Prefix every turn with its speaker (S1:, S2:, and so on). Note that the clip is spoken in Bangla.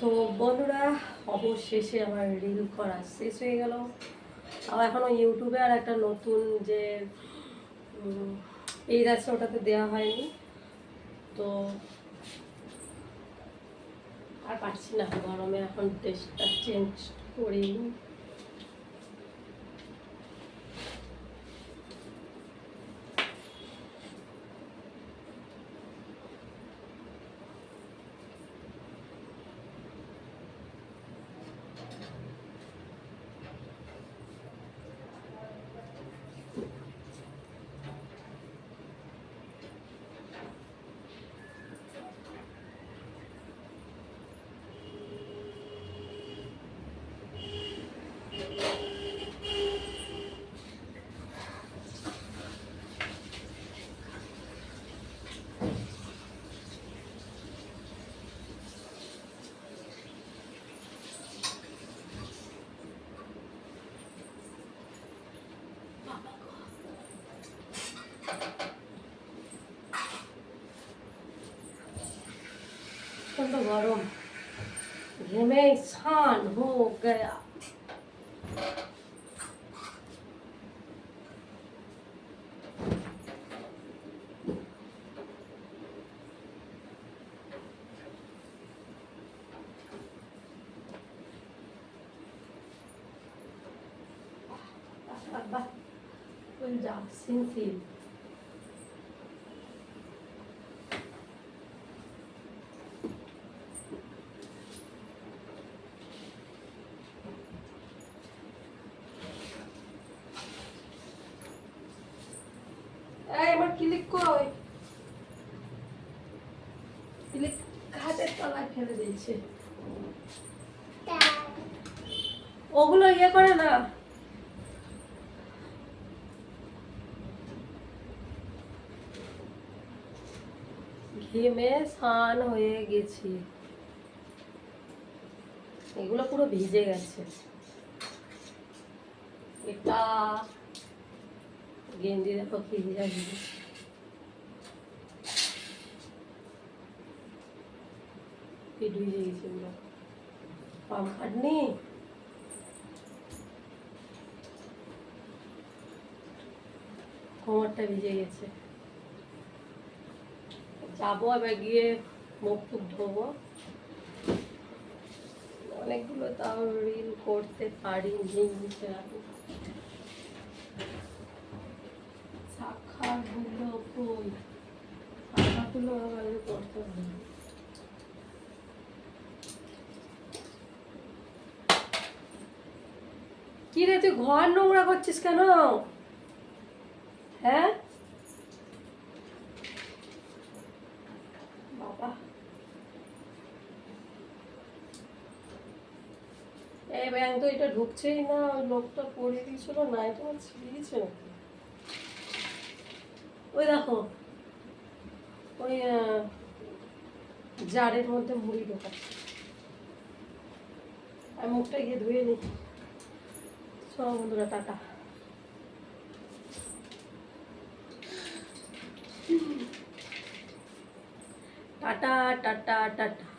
S1: তো বন্ধুরা, অবশেষে আমার রিল করা শেষ হয়ে গেল। আবার এখনও ইউটিউবে আর একটা নতুন যে এই আছে, ওটাতে দেওয়া হয়নি। তো আর পারছি না, গরমে এখন টেস্টটা চেঞ্জ করি প্রচণ্ড গরম ঘেমে ছান হো গয়া বাহ ফুল যা সিনসিল এই, আমার ক্লিক কই? ক্লিক তলায় ফেলে দিয়েছে? ওগুলো ইয়ে করে না? ঘেমে স্নান হয়ে গেছি। এগুলো পুরো ভিজে গেছে। এটা গেঞ্জি দেখো ভিজা কোমরটা ভিজে গেছে। যাব এবার গিয়ে মুখ টুক ধোবো। অনেকগুলো তাও রিল করতে পারি সেরকম শাখাগুলো কই করতে হবে কি রে, তুই ঘর নোংরা করছিস কেন? হ্যাঁ? বাবা। ব্যাংক তো এটা ঢুকছেই না লোকটা পড়ে দিয়েছিল না এটা ছিঁড়িয়েছে ওই দেখো। ওই জারের মধ্যে মুড়ি ঢোকাচ্ছি আমি মুখটা গিয়ে ধুয়ে নিই সব বন্ধুরা, টাটা। Tata tata tata.